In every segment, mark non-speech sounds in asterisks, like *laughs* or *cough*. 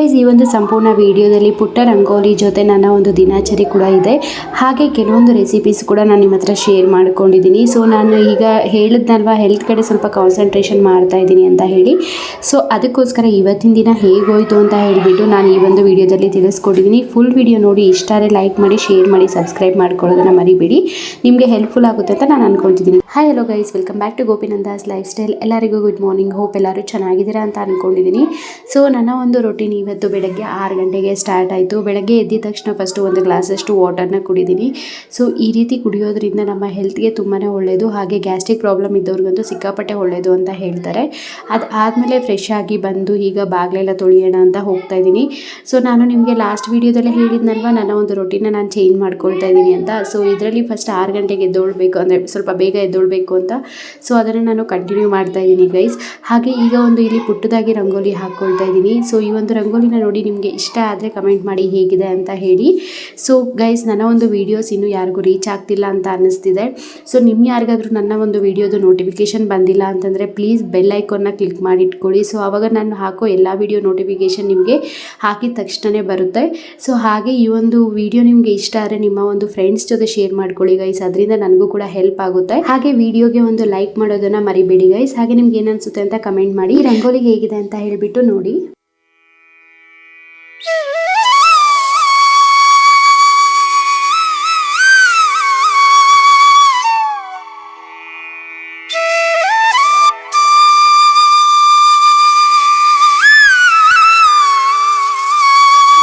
Guys ಈ ಒಂದು ಸಂಪೂರ್ಣ ವಿಡಿಯೋದಲ್ಲಿ ಪುಟ್ಟ ರಂಗೋಲಿ ಜೊತೆ ನನ್ನ ಒಂದು ದಿನಾಚರಿ ಕೂಡ ಇದೆ. ಹಾಗೆ ಕೆಲವೊಂದು ರೆಸಿಪೀಸ್ ಕೂಡ ನಾನು ನಿಮ್ಮ ಹತ್ರ ಶೇರ್ ಮಾಡ್ಕೊಂಡಿದ್ದೀನಿ. ಸೊ ನಾನು ಈಗ ಹೇಳಿದ್ನಲ್ವ ಹೆಲ್ತ್ ಕಡೆ ಸ್ವಲ್ಪ ಕಾನ್ಸಂಟ್ರೇಷನ್ ಮಾಡ್ತಾ ಇದ್ದೀನಿ ಅಂತ ಹೇಳಿ. ಸೊ ಅದಕ್ಕೋಸ್ಕರ ಇವತ್ತಿನ ದಿನ ಹೇಗೋಯ್ತು ಅಂತ ಹೇಳಿಬಿಟ್ಟು ನಾನು ಈ ಒಂದು ವಿಡಿಯೋದಲ್ಲಿ ತಿಳಿಸ್ಕೊಟ್ಟಿದ್ದೀನಿ. ಫುಲ್ ವಿಡಿಯೋ ನೋಡಿ ಇಷ್ಟಾರೆ ಲೈಕ್ ಮಾಡಿ ಶೇರ್ ಮಾಡಿ ಸಬ್ಸ್ಕ್ರೈಬ್ ಮಾಡ್ಕೊಳ್ಳೋದನ್ನ ಮರಿಬೇಡಿ. ನಿಮಗೆ ಹೆಲ್ಪ್ಫುಲ್ ಆಗುತ್ತೆ ಅಂತ ನಾನು ಅನ್ಕೊಳ್ತಿದ್ದೀನಿ. Hi hello guys welcome back to Gopinandas lifestyle ಎಲ್ಲರಿಗೂ ಗುಡ್ ಮಾರ್ನಿಂಗ್ ಹೋಪ್ ಎಲ್ಲರೂ ಚೆನ್ನಾಗಿದ್ದೀರಾ ಅಂತ ಅಂದ್ಕೊಂಡಿದ್ದೀನಿ ಸೊ ನನ್ನ ಒಂದು ರೊಟೀನ್ ಬೆಳಗ್ಗೆ ಆರು ಗಂಟೆಗೆ ಸ್ಟಾರ್ಟ್ ಆಯಿತು. ಬೆಳಗ್ಗೆ ಎದ್ದಿದ ತಕ್ಷಣ ಫಸ್ಟು ಒಂದು ಗ್ಲಾಸಷ್ಟು ವಾಟರ್ನ ಕುಡಿದೀನಿ. ಸೊ ಈ ರೀತಿ ಕುಡಿಯೋದ್ರಿಂದ ನಮ್ಮ ಹೆಲ್ತ್ಗೆ ತುಂಬಾ ಒಳ್ಳೆಯದು ಹಾಗೆ ಗ್ಯಾಸ್ಟ್ರಿಕ್ ಪ್ರಾಬ್ಲಮ್ ಇದ್ದವ್ರಿಗಂತೂ ಸಿಕ್ಕಾಪಟ್ಟೆ ಒಳ್ಳೆಯದು ಅಂತ ಹೇಳ್ತಾರೆ. ಅದು ಆದಮೇಲೆ ಫ್ರೆಶ್ ಆಗಿ ಬಂದು ಈಗ ಬಾಗಿಲೆಲ್ಲ ತೊಳೆಯೋಣ ಅಂತ ಹೋಗ್ತಾ ಇದ್ದೀನಿ. ಸೊ ನಾನು ನಿಮಗೆ ಲಾಸ್ಟ್ ವೀಡಿಯೋದಲ್ಲೇ ಹೇಳಿದ್ನಲ್ವ, ನನ್ನ ಒಂದು ರೊಟೀನ ನಾನು ಚೇಂಜ್ ಮಾಡ್ಕೊಳ್ತಾ ಇದ್ದೀನಿ ಅಂತ. ಸೊ ಇದರಲ್ಲಿ ಫಸ್ಟ್ ಆರು ಗಂಟೆಗೆ ಎದ್ದೊಳ್ಬೇಕು ಅಂದರೆ ಸ್ವಲ್ಪ ಬೇಗ ಎದ್ದೊಳ್ಬೇಕು ಅಂತ. ಸೊ ಅದನ್ನು ನಾನು ಕಂಟಿನ್ಯೂ ಮಾಡ್ತಾ ಇದ್ದೀನಿ ಗೈಸ್ ಹಾಗೆ ಈಗ ಒಂದು ಇಲ್ಲಿ ಪುಟ್ಟದಾಗಿ ರಂಗೋಲಿ ಹಾಕ್ಕೊಳ್ತಾ ಇದ್ದೀನಿ. ಸೊ ಈ ಒಂದು ರಂಗೋಲಿನ ನೋಡಿ ನಿಮಗೆ ಇಷ್ಟ ಆದರೆ ಕಮೆಂಟ್ ಮಾಡಿ ಹೇಗಿದೆ ಅಂತ ಹೇಳಿ. ಸೊ ಗೈಸ್ ನನ್ನ ಒಂದು ವೀಡಿಯೋಸ್ ಇನ್ನೂ ಯಾರಿಗೂ ರೀಚ್ ಆಗ್ತಿಲ್ಲ ಅಂತ ಅನ್ನಿಸ್ತಿದೆ. ಸೊ ನಿಮ್ಮ ಯಾರಿಗಾದರೂ ನನ್ನ ಒಂದು ವೀಡಿಯೋದು ನೋಟಿಫಿಕೇಶನ್ ಬಂದಿಲ್ಲ ಅಂತಂದರೆ ಪ್ಲೀಸ್ ಬೆಲ್ನ ಕ್ಲಿಕ್ ಮಾಡಿ ಇಟ್ಕೊಳ್ಳಿ. ಸೊ ಆವಾಗ ನಾನು ಹಾಕೋ ಎಲ್ಲ ವೀಡಿಯೋ ನೋಟಿಫಿಕೇಶನ್ ನಿಮಗೆ ಹಾಕಿದ ತಕ್ಷಣವೇ ಬರುತ್ತೆ. ಸೊ ಹಾಗೆ ಈ ಒಂದು ವಿಡಿಯೋ ನಿಮಗೆ ಇಷ್ಟ ಆದರೆ ನಿಮ್ಮ ಒಂದು ಫ್ರೆಂಡ್ಸ್ ಜೊತೆ ಶೇರ್ ಮಾಡ್ಕೊಳ್ಳಿ ಗೈಸ್ ಅದರಿಂದ ನನಗೂ ಕೂಡ ಹೆಲ್ಪ್ ಆಗುತ್ತೆ. ಹಾಗೆ ವಿಡಿಯೋಗೆ ಒಂದು ಲೈಕ್ ಮಾಡೋದನ್ನ ಮರಿಬೇಡಿ ಗೈಸ್ ಹಾಗೆ ನಿಮ್ಗೆ ಏನನ್ಸುತ್ತೆ ಅಂತ ಕಮೆಂಟ್ ಮಾಡಿ. ರಂಗೋಲಿ ಹೇಗಿದೆ ಅಂತ ಹೇಳಿಬಿಟ್ಟು ನೋಡಿ. Yeah. *laughs*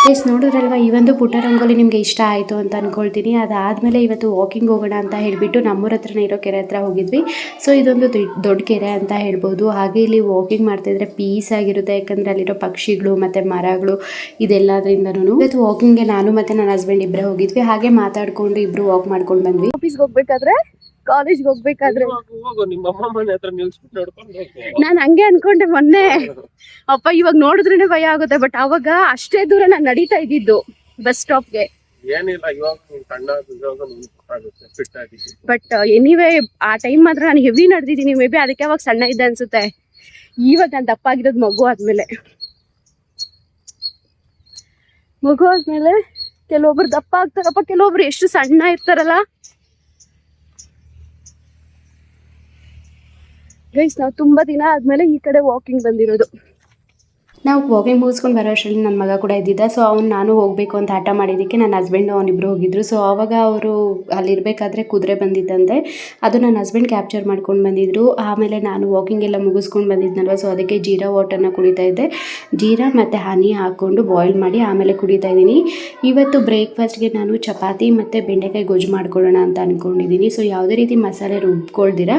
ಎಸ್ ನೋಡಿದ್ರಲ್ವ, ಈ ಒಂದು ಪುಟ್ಟ ರಂಗೋಲಿ ನಿಮಗೆ ಇಷ್ಟ ಆಯಿತು ಅಂತ ಅಂದ್ಕೊಳ್ತೀನಿ ಅದಾದಮೇಲೆ ಇವತ್ತು ವಾಕಿಂಗ್ ಹೋಗೋಣ ಅಂತ ಹೇಳಿಬಿಟ್ಟು ನಮ್ಮೂರ ಹತ್ರನೇ ಇರೋ ಕೆರೆ ಹತ್ರ ಹೋಗಿದ್ವಿ. ಸೊ ಇದೊಂದು ದೊಡ್ಡ ಕೆರೆ ಅಂತ ಹೇಳ್ಬೋದು. ಹಾಗೆ ಇಲ್ಲಿ ವಾಕಿಂಗ್ ಮಾಡ್ತಾಯಿದ್ರೆ ಪೀಸ್ ಆಗಿರುತ್ತೆ. ಯಾಕಂದರೆ ಅಲ್ಲಿರೋ ಪಕ್ಷಿಗಳು ಮತ್ತು ಮರಗಳು ಇದೆಲ್ಲದ್ರಿಂದನೂ ಇವತ್ತು ವಾಕಿಂಗ್ಗೆ ನಾನು ಮತ್ತು ನನ್ನ ಹಸ್ಬೆಂಡ್ ಇಬ್ಬರೇ ಹೋಗಿದ್ವಿ. ಹಾಗೆ ಮಾತಾಡ್ಕೊಂಡು ಇಬ್ಬರು ವಾಕ್ ಮಾಡ್ಕೊಂಡು ಬಂದ್ವಿ. ಆಫೀಸ್ಗೆ ಹೋಗ್ಬೇಕಾದ್ರೆ? ಕಾಲೇಜ್ಗೆ ಹೋಗ್ಬೇಕಾದ್ರೆ ಹೋಗು, ಹೋಗು ನಿಮ್ಮ ಅಮ್ಮ ಮನೆ ಹತ್ರ ನಿಲ್ಸ್ಬಿಟ್ಟು ನೋಡ್ಕೊಂಡು ಹೋಗು. ನಾನ್ ಹಂಗೆ ಅನ್ಕೊಂಡೆ ಮೊನ್ನೆ. ಅಪ್ಪ ಇವಾಗ ನೋಡಿದ್ರೇನೆ ಭಯ ಆಗುತ್ತೆ ಬಟ್ ಅವಾಗ ಅಷ್ಟೇ ದೂರ ನಾನು ನಡೀತಾ ಇದ್ದಿದ್ದು ಬಸ್ ಸ್ಟಾಪ್ಗೆ ಏನಿಲ್ಲ ಇವಾಗ ನೀನ್ ಸಣ್ಣ ಇವಾಗ ಆಗುತ್ತೆ ಫಿಟ್ ಆಗಿ ಬಟ್ ಎನಿವೇ ಆ ಟೈಮ್ ಮಾತ್ರ ನಾನು ಹೆವಿ ನಡೆದಿದ್ದೀನಿ ಮೇ ಬಿ ಅದಕ್ಕೆ ಅವಾಗ ಸಣ್ಣ ಇದ್ದೆ ಅನ್ಸುತ್ತೆ. ಇವಾಗ ನಾನು ದಪ್ಪ ಆಗಿರೋದು ಮಗು ಆದ್ಮೇಲೆ. ಮಗು ಆದ್ಮೇಲೆ ಕೆಲವೊಬ್ರು ದಪ್ಪ ಆಗ್ತಾರಪ್ಪ ಕೆಲವೊಬ್ರು ಎಷ್ಟು ಸಣ್ಣ ಇರ್ತಾರಲ್ಲ ಗೈಸ್ ನಾವು ತುಂಬಾ ದಿನ ಆದ್ಮೇಲೆ ಈ ಕಡೆ ವಾಕಿಂಗ್ ಬಂದಿರೋದು. ನಾವು ವಾಕಿಂಗ್ ಮುಗಿಸ್ಕೊಂಡು ಬರೋ ಅಷ್ಟರಲ್ಲಿ ನನ್ನ ಮಗ ಕೂಡ ಇದ್ದಿದ್ದ. ಸೊ ಅವ್ನು ನಾನು ಹೋಗಬೇಕು ಅಂತ ಹಠ ಮಾಡಿದ್ದಕ್ಕೆ ನನ್ನ ಹಸ್ಬೆಂಡು ಅವನಿಬ್ಬರು ಹೋಗಿದ್ರು. ಸೊ ಆವಾಗ ಅವರು ಅಲ್ಲಿರಬೇಕಾದ್ರೆ ಕುದುರೆ ಬಂದಿದ್ದಂತೆ ಅದು ನನ್ನ ಹಸ್ಬೆಂಡ್ ಕ್ಯಾಪ್ಚರ್ ಮಾಡ್ಕೊಂಡು ಬಂದಿದ್ರು. ಆಮೇಲೆ ನಾನು ವಾಕಿಂಗ್ ಎಲ್ಲ ಮುಗಿಸ್ಕೊಂಡು ಬಂದಿದ್ನಲ್ವ? ಸೊ ಅದಕ್ಕೆ ಜೀರಾ ವಾಟರ್ನ ಕುಡಿತಾ ಇದ್ದೆ. ಜೀರಾ ಮತ್ತು ಹನಿ ಹಾಕ್ಕೊಂಡು ಬಾಯ್ಲ್ ಮಾಡಿ ಆಮೇಲೆ ಕುಡಿತಾ ಇದ್ದೀನಿ. ಇವತ್ತು ಬ್ರೇಕ್ಫಾಸ್ಟ್ಗೆ ನಾನು ಚಪಾತಿ ಮತ್ತು ಬೆಂಡೆಕಾಯಿ ಗೊಜ್ಜು ಮಾಡ್ಕೊಳ್ಳೋಣ ಅಂತ ಅಂದ್ಕೊಂಡಿದ್ದೀನಿ ಸೊ ಯಾವುದೇ ರೀತಿ ಮಸಾಲೆ ರುಬ್ಕೊಳ್ದಿರ,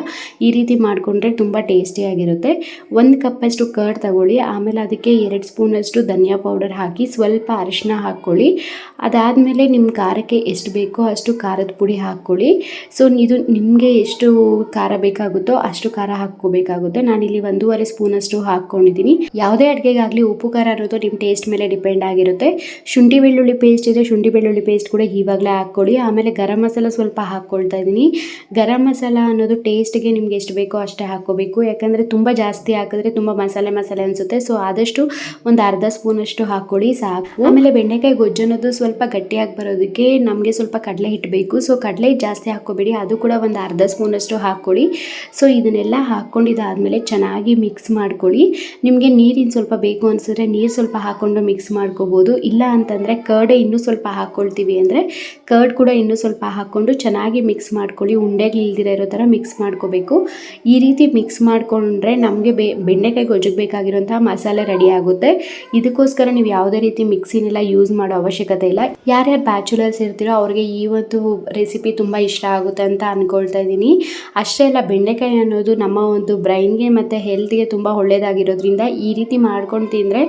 ಈ ರೀತಿ ಮಾಡಿಕೊಂಡ್ರೆ ತುಂಬ ಟೇಸ್ಟಿಯಾಗಿರುತ್ತೆ ಒಂದು ಕಪ್ಪಷ್ಟು ಕರ್ಡ್ ತಗೊಳ್ಳಿ. ಆಮೇಲೆ ಅದಕ್ಕೆ ಎರಡು ಸ್ಪೂನಷ್ಟು ಧನಿಯಾ ಪೌಡರ್ ಹಾಕಿ ಸ್ವಲ್ಪ ಅರಿಶಿನ ಹಾಕ್ಕೊಳ್ಳಿ. ಅದಾದಮೇಲೆ ನಿಮ್ಮ ಖಾರಕ್ಕೆ ಎಷ್ಟು ಬೇಕೋ ಅಷ್ಟು ಖಾರದ ಪುಡಿ ಹಾಕ್ಕೊಳ್ಳಿ. ಸೊ ಇದು ನಿಮಗೆ ಎಷ್ಟು ಖಾರ ಬೇಕಾಗುತ್ತೋ ಅಷ್ಟು ಖಾರ ಹಾಕ್ಕೋಬೇಕಾಗುತ್ತೆ. ನಾನಿಲ್ಲಿ ಒಂದೂವರೆ ಸ್ಪೂನಷ್ಟು ಹಾಕ್ಕೊಂಡಿದ್ದೀನಿ. ಯಾವುದೇ ಅಡುಗೆಗಾಗಲಿ ಉಪ್ಪು, ಖಾರ ಅನ್ನೋದು ನಿಮ್ಮ ಟೇಸ್ಟ್ ಮೇಲೆ ಡಿಪೆಂಡ್ ಆಗಿರುತ್ತೆ. ಶುಂಠಿ, ಬೆಳ್ಳುಳ್ಳಿ ಪೇಸ್ಟ್ ಇದೆ. ಶುಂಠಿ, ಬೆಳ್ಳುಳ್ಳಿ ಪೇಸ್ಟ್ ಕೂಡ ಇವಾಗಲೇ ಹಾಕ್ಕೊಳ್ಳಿ. ಆಮೇಲೆ ಗರಂ ಮಸಾಲ ಸ್ವಲ್ಪ ಹಾಕ್ಕೊಳ್ತಾ ಇದ್ದೀನಿ. ಗರಂ ಮಸಾಲ ಅನ್ನೋದು ಟೇಸ್ಟ್ಗೆ ನಿಮ್ಗೆ ಎಷ್ಟು ಬೇಕೋ ಅಷ್ಟೇ ಹಾಕ್ಕೋಬೇಕು. ಯಾಕಂದರೆ ತುಂಬ ಜಾಸ್ತಿ ಹಾಕಿದ್ರೆ ತುಂಬ ಮಸಾಲೆ ಮಸಾಲೆ ಅನಿಸುತ್ತೆ. ಸೊ ಆದಷ್ಟು ಒಂದು ಅರ್ಧ ಸ್ಪೂನಷ್ಟು ಹಾಕ್ಕೊಳ್ಳಿ ಸಾಕು. ಆಮೇಲೆ ಬೆಂಡೆಕಾಯಿ ಗೊಜ್ಜು ಅನ್ನೋದು ಸ್ವಲ್ಪ ಗಟ್ಟಿಯಾಗಿ ಬರೋದಕ್ಕೆ ನಮಗೆ ಸ್ವಲ್ಪ ಕಡಲೆ ಹಿಟ್ಟು ಬೇಕು. ಸೊ ಕಡಲೆ ಜಾಸ್ತಿ ಹಾಕೋಬೇಡಿ ಅದು ಕೂಡ ಒಂದು ಅರ್ಧ ಸ್ಪೂನಷ್ಟು ಹಾಕ್ಕೊಳ್ಳಿ ಸೊ ಇದನ್ನೆಲ್ಲ ಹಾಕ್ಕೊಂಡಿದ್ದಾದಮೇಲೆ ಚೆನ್ನಾಗಿ ಮಿಕ್ಸ್ ಮಾಡ್ಕೊಳ್ಳಿ. ನಿಮಗೆ ನೀರಿನ ಸ್ವಲ್ಪ ಬೇಕು ಅನಿಸಿದ್ರೆ ನೀರು ಸ್ವಲ್ಪ ಹಾಕ್ಕೊಂಡು ಮಿಕ್ಸ್ ಮಾಡ್ಕೋಬೋದು. ಇಲ್ಲ ಅಂತಂದರೆ ಕರ್ಡ್ ಇನ್ನೂ ಸ್ವಲ್ಪ ಹಾಕ್ಕೊಳ್ತೀವಿ ಅಂದರೆ ಕರ್ಡ್ ಕೂಡ ಇನ್ನೂ ಸ್ವಲ್ಪ ಹಾಕ್ಕೊಂಡು ಚೆನ್ನಾಗಿ ಮಿಕ್ಸ್ ಮಾಡ್ಕೊಳ್ಳಿ. ಉಂಡೆಗಳು ಇಲ್ದಿರ ಇರೋ ಥರ ಮಿಕ್ಸ್ ಮಾಡ್ಕೋಬೇಕು. ಈ ರೀತಿ ಮಿಕ್ಸ್ ಮಾಡಿಕೊಂಡ್ರೆ ನಮಗೆ ಬೆಣ್ಣೆಕಾಯಿ ಬೆಂಡೆಕಾಯಿ ಗೊಜ್ಜಿಗೆ ಬೇಕಾಗಿರೋಂಥ ಮಸಾಲೆ ರೆಡಿ ಆಗುತ್ತೆ. ಇದಕ್ಕೋಸ್ಕರ ನೀವು ಯಾವುದೇ ರೀತಿ ಮಿಕ್ಸಿನೆಲ್ಲ ಯೂಸ್ ಮಾಡೋ ಅವಶ್ಯಕತೆ ಇಲ್ಲ. ಯಾರ್ಯಾರು ಬ್ಯಾಚುಲರ್ಸ್ ಇರ್ತೀರೋ ಅವ್ರಿಗೆ ಈ ಒಂದು ರೆಸಿಪಿ ತುಂಬ ಇಷ್ಟ ಆಗುತ್ತೆ ಅಂತ ಅಂದ್ಕೊಳ್ತಾ ಇದ್ದೀನಿ. ಅಷ್ಟೇ ಅಲ್ಲ, ಬೆಂಡೆಕಾಯಿ ಅನ್ನೋದು ನಮ್ಮ ಒಂದು ಬ್ರೈನ್ಗೆ ಮತ್ತು ಹೆಲ್ತ್ಗೆ ತುಂಬ ಒಳ್ಳೆಯದಾಗಿರೋದ್ರಿಂದ ಈ ರೀತಿ ಮಾಡ್ಕೊಂಡು ತಿಂದರೆ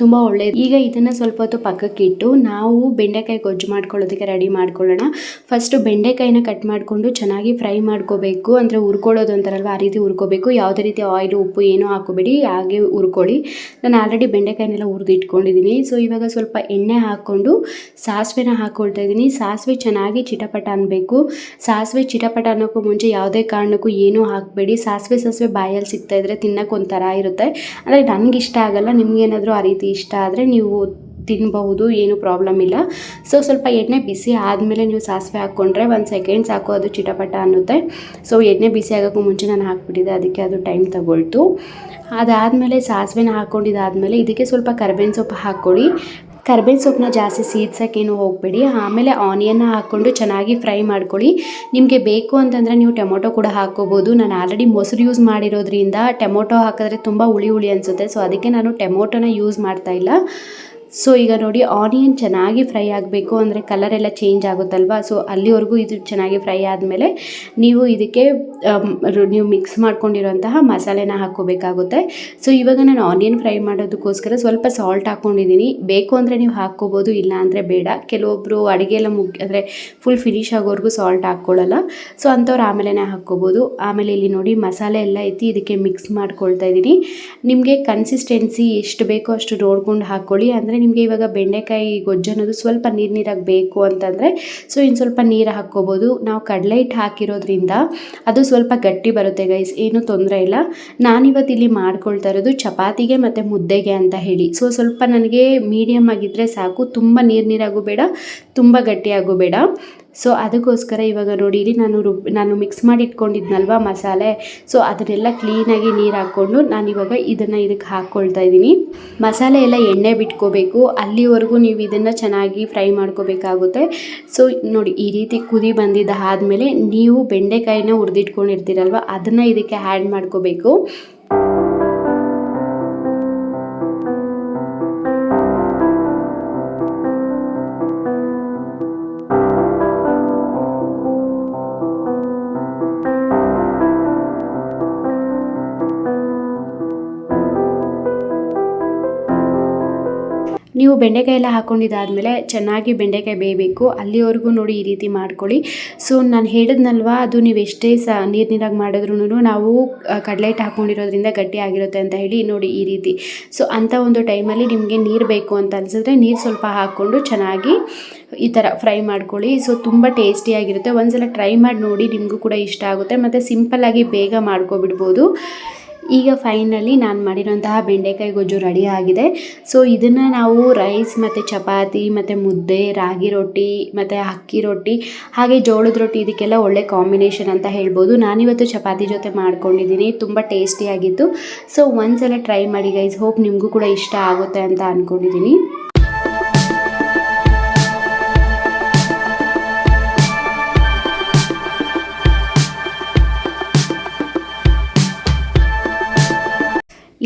ತುಂಬ ಒಳ್ಳೆಯದು ಈಗ ಇದನ್ನು ಸ್ವಲ್ಪ ಹೊತ್ತು ಪಕ್ಕಕ್ಕಿಟ್ಟು ನಾವು ಬೆಂಡೆಕಾಯಿ ಗೊಜ್ಜು ಮಾಡ್ಕೊಳ್ಳೋದಕ್ಕೆ ರೆಡಿ ಮಾಡ್ಕೊಳ್ಳೋಣ. ಫಸ್ಟು ಬೆಂಡೆಕಾಯಿನ ಕಟ್ ಮಾಡಿಕೊಂಡು ಚೆನ್ನಾಗಿ ಫ್ರೈ ಮಾಡ್ಕೋಬೇಕು. ಅಂದರೆ ಹುರ್ಕೊಳ್ಳೋದು ಅಂತಾರಲ್ವ, ಆ ರೀತಿ ಹುರ್ಕೋಬೇಕು. ಯಾವುದೇ ರೀತಿ ಆಯಿಲ್ ಉಪ್ಪು ಏನೂ ಹಾಕೋಬೇಡಿ ಹಾಗೆ ಹುರ್ಕೊಳ್ಳಿ. ನಾನು ಆಲ್ರೆಡಿ ಬೆಂಡೆಕಾಯಿನೆಲ್ಲ ಹುರಿದು ಇಟ್ಕೊಂಡಿದ್ದೀನಿ ಸೊ ಇವಾಗ ಸ್ವಲ್ಪ ಎಣ್ಣೆ ಹಾಕ್ಕೊಂಡು ಸಾಸಿವೆನ ಹಾಕ್ಕೊಳ್ತಾ ಇದ್ದೀನಿ ಸಾಸಿವೆ ಚೆನ್ನಾಗಿ ಚಿಟಪಟ ಅನ್ನಬೇಕು ಸಾಸಿವೆ ಚಿಟಪಟ ಅನ್ನೋಕ್ಕೂ ಮುಂಚೆ ಯಾವುದೇ ಕಾರಣಕ್ಕೂ ಏನೂ ಹಾಕಬೇಡಿ. ಸಾಸಿವೆ ಸಾಸಿವೆ ಬಾಯಲ್ಲಿ ಸಿಗ್ತಾ ಇದ್ರೆ ತಿನ್ನೋಕೆ ಒಂಥರ ಇರುತ್ತೆ. ಅಂದರೆ ನನಗಿಷ್ಟ ಆಗಲ್ಲ. ನಿಮ್ಗೇನಾದರೂ ಆ ರೀತಿ ಇಷ್ಟ ಆದರೆ ನೀವು ತಿನ್ನಬಹುದು ಏನು ಪ್ರಾಬ್ಲಮ್ ಇಲ್ಲ. ಸೊ ಸ್ವಲ್ಪ ಎಣ್ಣೆ ಬಿಸಿ ಆದಮೇಲೆ ನೀವು ಸಾಸಿವೆ ಹಾಕ್ಕೊಂಡ್ರೆ ಒಂದು ಸೆಕೆಂಡ್ ಸಾಕು, ಅದು ಚಿಟಪಟ ಅನ್ನುತ್ತೆ. ಸೊ ಎಣ್ಣೆ ಬಿಸಿ ಆಗೋಕ್ಕೂ ಮುಂಚೆ ನಾನು ಹಾಕ್ಬಿಟ್ಟಿದ್ದೆ, ಅದಕ್ಕೆ ಅದು ಟೈಮ್ ತಗೊಳ್ತು. ಅದಾದಮೇಲೆ ಸಾಸಿವೆನ ಹಾಕ್ಕೊಂಡಿದ್ದಾದಮೇಲೆ ಇದಕ್ಕೆ ಸ್ವಲ್ಪ ಕರ್ಬೇವಿನ ಸೊಪ್ಪು ಹಾಕ್ಕೊಳ್ಳಿ ಕರ್ಬೇವಿನ ಸೊಪ್ಪನ್ನ ಜಾಸ್ತಿ ಸೀದ್ಸೋಕ್ಕೇನು ಹೋಗಬೇಡಿ. ಆಮೇಲೆ ಆನಿಯನ್ನ ಹಾಕ್ಕೊಂಡು ಚೆನ್ನಾಗಿ ಫ್ರೈ ಮಾಡ್ಕೊಳ್ಳಿ. ನಿಮಗೆ ಬೇಕು ಅಂತಂದರೆ ನೀವು ಟೊಮೊಟೊ ಕೂಡ ಹಾಕ್ಕೋಬೋದು. ನಾನು ಆಲ್ರೆಡಿ ಮೊಸರು ಯೂಸ್ ಮಾಡಿರೋದ್ರಿಂದ ಟೊಮೊಟೊ ಹಾಕಿದ್ರೆ ತುಂಬ ಹುಳಿ ಹುಳಿ ಅನಿಸುತ್ತೆ. ಸೊ ಅದಕ್ಕೆ ನಾನು ಟೊಮೊಟೊನ ಯೂಸ್ ಮಾಡ್ತಾ ಇಲ್ಲ. ಸೊ ಈಗ ನೋಡಿ ಆನಿಯನ್ ಚೆನ್ನಾಗಿ ಫ್ರೈ ಆಗಬೇಕು ಅಂದರೆ ಕಲರ್ ಎಲ್ಲ ಚೇಂಜ್ ಆಗುತ್ತಲ್ವ? ಸೊ ಅಲ್ಲಿವರೆಗೂ ಇದು ಚೆನ್ನಾಗಿ ಫ್ರೈ ಆದಮೇಲೆ ನೀವು ಇದಕ್ಕೆ ನೀವು ಮಿಕ್ಸ್ ಮಾಡ್ಕೊಂಡಿರುವಂತಹ ಮಸಾಲೆನ ಹಾಕ್ಕೋಬೇಕಾಗುತ್ತೆ. ಸೊ ಇವಾಗ ನಾನು ಆನಿಯನ್ ಫ್ರೈ ಮಾಡೋದಕ್ಕೋಸ್ಕರ ಸ್ವಲ್ಪ ಸಾಲ್ಟ್ ಹಾಕ್ಕೊಂಡಿದ್ದೀನಿ ಬೇಕು ಅಂದರೆ ನೀವು ಹಾಕ್ಕೋಬೋದು, ಇಲ್ಲ ಅಂದರೆ ಬೇಡ. ಕೆಲವೊಬ್ಬರು ಅಡುಗೆ ಎಲ್ಲ ಮುಗ್, ಅಂದರೆ ಫುಲ್ ಫಿನಿಶ್ ಆಗೋವರೆಗೂ ಸಾಲ್ಟ್ ಹಾಕ್ಕೊಳ್ಳಲ್ಲ. ಸೊ ಅಂಥವ್ರು ಆಮೇಲೆ ಹಾಕ್ಕೋಬೋದು. ಆಮೇಲೆ ಇಲ್ಲಿ ನೋಡಿ, ಮಸಾಲೆ ಎಲ್ಲ ಐತಿ ಇದಕ್ಕೆ ಮಿಕ್ಸ್ ಮಾಡ್ಕೊಳ್ತಾ ಇದ್ದೀನಿ ನಿಮಗೆ ಕನ್ಸಿಸ್ಟೆನ್ಸಿ ಎಷ್ಟು ಬೇಕೋ ಅಷ್ಟು ನೋಡ್ಕೊಂಡು ಹಾಕ್ಕೊಳ್ಳಿ. ಅಂದರೆ ನಿಮಗೆ ಇವಾಗ ಬೆಂಡೆಕಾಯಿ ಗೊಜ್ಜು ಅನ್ನೋದು ಸ್ವಲ್ಪ ನೀರು ನೀರಾಗಿ ಬೇಕು ಅಂತಂದರೆ, ಸೊ ಇನ್ನು ಸ್ವಲ್ಪ ನೀರು ಹಾಕ್ಕೋಬೋದು. ನಾವು ಕಡಲೆ ಹಿಟ್ಟು ಹಾಕಿರೋದ್ರಿಂದ ಅದು ಸ್ವಲ್ಪ ಗಟ್ಟಿ ಬರುತ್ತೆ ಗೈಸ್ ಏನೂ ತೊಂದರೆ ಇಲ್ಲ. ನಾನಿವತ್ತು ಇಲ್ಲಿ ಮಾಡ್ಕೊಳ್ತಾ ಇರೋದು ಚಪಾತಿಗೆ ಮತ್ತು ಮುದ್ದೆಗೆ ಅಂತ ಹೇಳಿ. ಸೊ ಸ್ವಲ್ಪ ನನಗೆ ಮೀಡಿಯಮ್ ಆಗಿದ್ದರೆ ಸಾಕು, ತುಂಬ ನೀರು ನೀರಾಗೂ ಬೇಡ, ತುಂಬ ಗಟ್ಟಿಯಾಗೂ ಬೇಡ. ಸೊ ಅದಕ್ಕೋಸ್ಕರ ಇವಾಗ ನೋಡಿ, ಇಲ್ಲಿ ನಾನು ರುಬ್, ನಾನು ಮಿಕ್ಸ್ ಮಾಡಿ ಇಟ್ಕೊಂಡಿದ್ನಲ್ವ ಮಸಾಲೆ. ಸೊ ಅದನ್ನೆಲ್ಲ ಕ್ಲೀನಾಗಿ ನೀರು ಹಾಕ್ಕೊಂಡು ನಾನಿವಾಗ ಇದನ್ನು ಇದಕ್ಕೆ ಹಾಕ್ಕೊಳ್ತಾ ಇದ್ದೀನಿ. ಮಸಾಲೆ ಎಲ್ಲ ಎಣ್ಣೆ ಬಿಟ್ಕೋಬೇಕು. ಅಲ್ಲಿವರೆಗೂ ನೀವು ಇದನ್ನು ಚೆನ್ನಾಗಿ ಫ್ರೈ ಮಾಡ್ಕೋಬೇಕಾಗುತ್ತೆ. ಸೊ ನೋಡಿ, ಈ ರೀತಿ ಕುದಿ ಬಂದಿದ್ದ ಆದಮೇಲೆ ನೀವು ಬೆಂಡೆಕಾಯಿನ ಹುರಿದಿಟ್ಕೊಂಡಿರ್ತೀರಲ್ವ, ಅದನ್ನು ಇದಕ್ಕೆ ಆ್ಯಡ್ ಮಾಡ್ಕೋಬೇಕು. ನೀವು ಬೆಂಡೆಕಾಯಿ ಎಲ್ಲ ಚೆನ್ನಾಗಿ ಬೆಂಡೆಕಾಯಿ ಬೇಯಬೇಕು. ಅಲ್ಲಿವರೆಗೂ ನೋಡಿ ಈ ರೀತಿ ಮಾಡ್ಕೊಳ್ಳಿ. ಸೊ ನಾನು ಹೇಳಿದ್ನಲ್ವಾ, ಅದು ನೀವು ಎಷ್ಟೇ ಸ ನೀರು ನೀರಾಗಿ ಮಾಡಿದ್ರೂ ನಾವು ಕಡಲೆ ಹಿಟ್ಟು ಹಾಕ್ಕೊಂಡಿರೋದ್ರಿಂದ ಗಟ್ಟಿ ಆಗಿರುತ್ತೆ ಅಂತ ಹೇಳಿ ನೋಡಿ ಈ ರೀತಿ. ಸೊ ಅಂಥ ಒಂದು ಟೈಮಲ್ಲಿ ನಿಮಗೆ ನೀರು ಬೇಕು ಅಂತ ಅನಿಸಿದ್ರೆ ನೀರು ಸ್ವಲ್ಪ ಹಾಕ್ಕೊಂಡು ಚೆನ್ನಾಗಿ ಈ ಥರ ಫ್ರೈ ಮಾಡ್ಕೊಳ್ಳಿ. ಸೊ ತುಂಬ ಟೇಸ್ಟಿಯಾಗಿರುತ್ತೆ ಒಂದ್ಸಲ ಟ್ರೈ ಮಾಡಿ ನೋಡಿ ನಿಮಗೂ ಕೂಡ ಇಷ್ಟ ಆಗುತ್ತೆ. ಮತ್ತು ಸಿಂಪಲ್ಲಾಗಿ ಬೇಗ ಮಾಡ್ಕೊಬಿಡ್ಬೋದು. ಈಗ ಫೈನಲಿ ನಾನು ಮಾಡಿರೋಂತಹ ಬೆಂಡೆಕಾಯಿ ಗೊಜ್ಜು ರೆಡಿ ಆಗಿದೆ. ಸೊ ಇದನ್ನು ನಾವು ರೈಸ್ ಮತ್ತು ಚಪಾತಿ ಮತ್ತು ಮುದ್ದೆ, ರಾಗಿ ರೊಟ್ಟಿ ಮತ್ತು ಅಕ್ಕಿ ರೊಟ್ಟಿ ಹಾಗೆ ಜೋಳದ ರೊಟ್ಟಿ ಇದಕ್ಕೆಲ್ಲ ಒಳ್ಳೆ ಕಾಂಬಿನೇಷನ್ ಅಂತ ಹೇಳ್ಬೋದು. ನಾನಿವತ್ತು ಚಪಾತಿ ಜೊತೆ ಮಾಡ್ಕೊಂಡಿದ್ದೀನಿ. ತುಂಬ ಟೇಸ್ಟಿಯಾಗಿತ್ತು ಸೊ ಒಂದ್ಸಲ ಟ್ರೈ ಮಾಡಿ ಗೈಸ್ ಹೋಪ್ ನಿಮಗೂ ಕೂಡ ಇಷ್ಟ ಆಗುತ್ತೆ ಅಂತ ಅಂದ್ಕೊಂಡಿದ್ದೀನಿ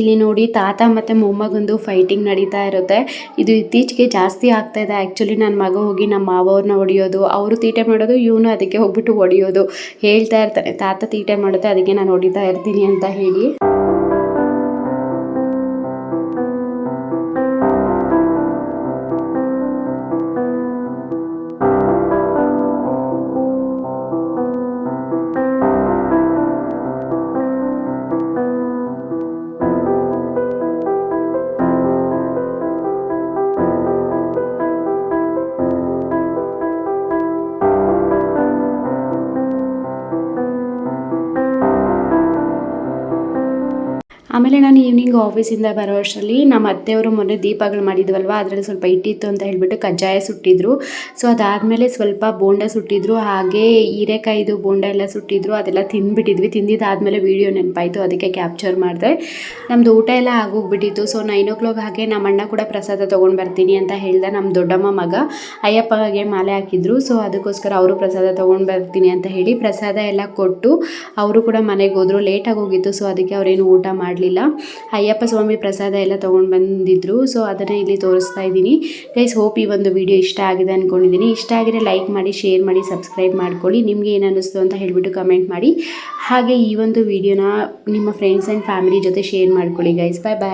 ಇಲ್ಲಿ ನೋಡಿ ತಾತ ಮತ್ತು ಮೊಮ್ಮಗಂದು ಫೈಟಿಂಗ್ ನಡೀತಾ ಇರುತ್ತೆ. ಇದು ಇತ್ತೀಚೆಗೆ ಜಾಸ್ತಿ ಆಗ್ತಾ ಇದೆ. ಆಕ್ಚುಲಿ ನನ್ನ ಮಗ ಹೋಗಿ ನಮ್ಮ ಮಾವವ್ರನ್ನ ಹೊಡೆಯೋದು, ಅವರು ತೀಟೆ ಮಾಡೋದು, ಇವನು ಅದಕ್ಕೆ ಹೋಗ್ಬಿಟ್ಟು ಹೊಡೆಯೋದು ಹೇಳ್ತಾ ಇರ್ತಾನೆ. ತಾತ ತೀಟೆ ಮಾಡುತ್ತೆ, ಅದಕ್ಕೆ ನಾನು ಹೊಡಿತಾ ಇರ್ತೀನಿ ಅಂತ ಹೇಳಿ. ಆಮೇಲೆ ನಾನು ಈವ್ನಿಂಗ್ ಆಫೀಸಿಂದ ಬರೋ ಅಷ್ಟರಲ್ಲಿ ನಮ್ಮ ಅತ್ತೆಯವರು ಮೊನ್ನೆ ದೀಪಗಳು ಮಾಡಿದ್ವಲ್ವ? ಅದರಲ್ಲಿ ಸ್ವಲ್ಪ ಇಟ್ಟಿತ್ತು ಅಂತ ಹೇಳಿಬಿಟ್ಟು ಕಜ್ಜಾಯ ಸುಟ್ಟಿದ್ರು. ಸೊ ಅದಾದಮೇಲೆ ಸ್ವಲ್ಪ ಬೋಂಡ ಸುಟ್ಟಿದ್ರು. ಹಾಗೆ ಹೀರೆಕಾಯಿದು ಬೋಂಡ ಎಲ್ಲ ಸುಟ್ಟಿದ್ರು. ಅದೆಲ್ಲ ತಿಂದ್ಬಿಟ್ಟಿದ್ವಿ. ತಿಂದಿದ್ದಾದಮೇಲೆ ವೀಡಿಯೋ ನೆನಪಾಯಿತು. ಅದಕ್ಕೆ ಕ್ಯಾಪ್ಚರ್ ಮಾಡಿದೆ. ನಮ್ಮದು ಊಟ ಎಲ್ಲ ಆಗೋಗ್ಬಿಟ್ಟಿತ್ತು. ಸೊ ನೈನ್ ಓ ಕ್ಲಾಕ್ ಹಾಗೆ ನಮ್ಮ ಅಣ್ಣ ಕೂಡ ಪ್ರಸಾದ ತೊಗೊಂಡು ಬರ್ತೀನಿ ಅಂತ ಹೇಳ್ದೆ ನಮ್ಮ ದೊಡ್ಡಮ್ಮ ಮಗ. ಅಯ್ಯಪ್ಪಗೆ ಮಾಲೆ ಹಾಕಿದ್ರು. ಸೊ ಅದಕ್ಕೋಸ್ಕರ ಅವರು ಪ್ರಸಾದ ತೊಗೊಂಡು ಬರ್ತೀನಿ ಅಂತ ಹೇಳಿ ಪ್ರಸಾದ ಎಲ್ಲ ಕೊಟ್ಟು ಅವರು ಕೂಡ ಮನೆಗೆ ಹೋದರು. ಲೇಟಾಗಿ ಹೋಗಿತ್ತು. ಸೊ ಅದಕ್ಕೆ ಅವರೇನು ಊಟ ಮಾಡಲಿಲ್ಲ. ಅಯ್ಯಪ್ಪ ಸ್ವಾಮಿ ಪ್ರಸಾದ ಎಲ್ಲ ತೊಗೊಂಡು ಬಂದಿದ್ರು. ಸೊ ಅದನ್ನು ಇಲ್ಲಿ ತೋರಿಸ್ತಾ ಇದ್ದೀನಿ. ಗೈಸ್ ಹೋಪ್ ಈ ಒಂದು ವಿಡಿಯೋ ಇಷ್ಟ ಆಗಿದೆ ಅಂದ್ಕೊಂಡಿದ್ದೀನಿ ಇಷ್ಟ ಆಗಿದ್ರೆ ಲೈಕ್ ಮಾಡಿ ಶೇರ್ ಮಾಡಿ ಸಬ್ಸ್ಕ್ರೈಬ್ ಮಾಡ್ಕೊಳ್ಳಿ. ನಿಮಗೆ ಏನು ಅನ್ನಿಸ್ತು ಅಂತ ಹೇಳಿಬಿಟ್ಟು ಕಮೆಂಟ್ ಮಾಡಿ. ಹಾಗೆ ಈ ಒಂದು ವಿಡಿಯೋನ ನಿಮ್ಮ ಫ್ರೆಂಡ್ಸ್ ಆ್ಯಂಡ್ ಫ್ಯಾಮಿಲಿ ಜೊತೆ ಶೇರ್ ಮಾಡ್ಕೊಳ್ಳಿ ಗೈಸ್ ಬಾಯ್ ಬಾಯ್